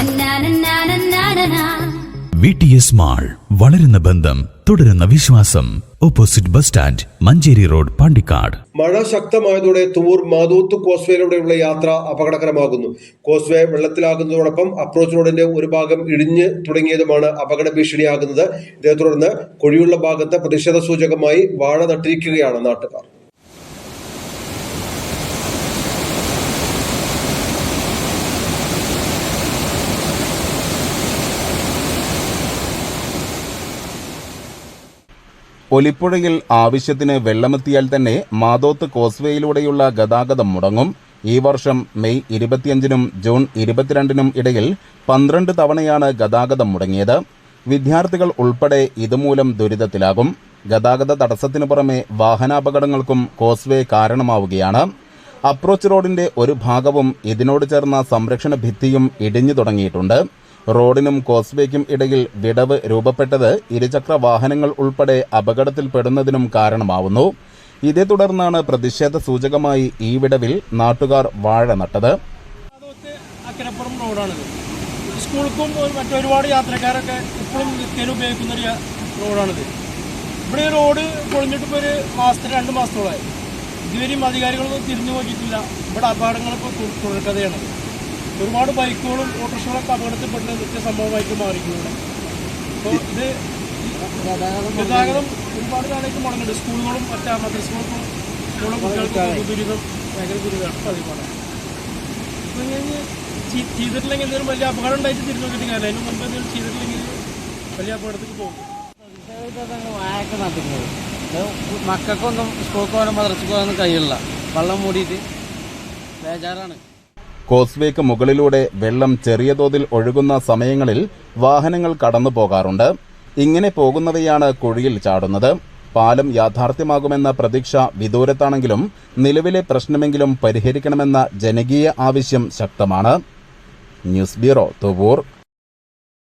നന്നാനന്നാനന്നാനനാ. V T S mall വളരുന്ന ബന്ധം തുടരുന്ന വിശ്വാസം. Opposite bus stand Manjeri road Pandikkad. മഴ ശക്തമായതോടെ തൂർ മാതൂത്ത് കോസ്വേയിലൂടെയുള്ള യാത്ര അപകടകരമാകുന്നു. കോസ്വേ വെള്ളത്തിലാകുന്നതോടൊപ്പം അപ്രോച്ച് റോഡിന്റെ ഒരു ഭാഗം ഇടിഞ്ഞ് തുടങ്ങിയതുമാണ് അപകട ഭീഷണിയാകുന്നത്. ഇതേ തുടർന്ന് കുഴിയുള്ള ഭാഗത്ത് പ്രതിഷേധ സൂചകമായി വാഴ നട്ടിരിക്കുകയാണ് നാട്ടുകാർ. ഒലിപ്പുഴയിൽ ആവശ്യത്തിന് വെള്ളമെത്തിയാൽ തന്നെ മാതോത്ത് കോസ്വേയിലൂടെയുള്ള ഗതാഗതം മുടങ്ങും. ഈ വർഷം മെയ് ഇരുപത്തിയഞ്ചിനും ജൂൺ ഇരുപത്തിരണ്ടിനും ഇടയിൽ പന്ത്രണ്ട് തവണയാണ് ഗതാഗതം മുടങ്ങിയത്. വിദ്യാർത്ഥികൾ ഉൾപ്പെടെ ഇതുമൂലം ദുരിതത്തിലാകും. ഗതാഗത തടസ്സത്തിനു പുറമെ വാഹനാപകടങ്ങൾക്കും കോസ്വേ കാരണമാവുകയാണ്. അപ്രോച്ച് റോഡിന്റെ ഒരു ഭാഗവും ഇതിനോട് ചേർന്ന സംരക്ഷണ ഭിത്തിയും ഇടിഞ്ഞു തുടങ്ങിയിട്ടുണ്ട്. റോഡിനും കോസ്വേക്കും ഇടയിൽ വിടവ് രൂപപ്പെട്ടത് ഇരുചക്ര വാഹനങ്ങൾ ഉൾപ്പെടെ അപകടത്തിൽപ്പെടുന്നതിനും കാരണമാവുന്നു. ഇതേ തുടർന്നാണ് പ്രതിഷേധ സൂചകമായി ഈ വിടവിൽ നാട്ടുകാർ വാഴ നട്ടത്. അക്കരപ്പുറം റോഡാണിത്. സ്കൂൾക്കും മറ്റൊരുപാട് യാത്രക്കാരൊക്കെ ഇപ്പോഴും നിത്യേന ഉപയോഗിക്കുന്ന ഒരു റോഡാണിത്. ഇവിടെ ഈ റോഡ് പൊളിഞ്ഞിട്ട് ഇപ്പോൾ ഒരു മാസത്തിന് രണ്ട് മാസത്തോളമായി ഇതുവരെയും അധികാരികളൊന്നും തിരിഞ്ഞു നോക്കിയിട്ടില്ല. ഇവിടെ അപകടങ്ങളിപ്പോൾ തു- തുടർക്കഥയാണ് ഒരുപാട് ബൈക്കുകളും ഓട്ടോറിക്ഷകളൊക്കെ അപകടത്തിൽപ്പെട്ട നിത്യ സംഭവമായിട്ട് മാറിയിട്ടുണ്ട് അപ്പോൾ ഇത് ഗതാഗതം ഒരുപാട് കാലത്തേക്ക് മുടങ്ങുന്നുണ്ട് സ്കൂളുകളും മറ്റേ മദ്രസകൾക്കും സ്കൂളും കുട്ടികൾക്കും ദുരിതം ഭയങ്കര ദുരിതമാണ് പതിവാണ് അപ്പം ഞാൻ ചെയ്- ചെയ്തിട്ടില്ലെങ്കിൽ എന്തെങ്കിലും വലിയ അപകടം ഉണ്ടായിട്ട് തിരിഞ്ഞു നോക്കിയിട്ട് കാര്യം അതിന് മുമ്പ് എന്തെങ്കിലും ചെയ്തിട്ടില്ലെങ്കിൽ വലിയ അപകടത്തിൽ പോകും. വായൊക്കെ നട്ടിരുന്നത് ഇത് മക്കൾക്കൊന്നും സ്കൂൾക്ക് പോകാനും മദ്രസക്ക് പോകാനും കഴിയില്ല. വെള്ളം മൂടിയിട്ട് ബേജാറാണ്. കോസ്വേക്ക് മുകളിലൂടെ വെള്ളം ചെറിയ തോതിൽ ഒഴുകുന്ന സമയങ്ങളിൽ വാഹനങ്ങൾ കടന്നു പോകാറുണ്ട്. ഇങ്ങനെ പോകുന്നവയാണ് കുഴിയിൽ ചാടുന്നത്. പാലം യാഥാർത്ഥ്യമാകുമെന്ന പ്രതീക്ഷ വിദൂരത്താണെങ്കിലും നിലവിലെ പ്രശ്നമെങ്കിലും പരിഹരിക്കണമെന്ന ജനകീയ ആവശ്യം ശക്തമാണ്. News bureau Thuvur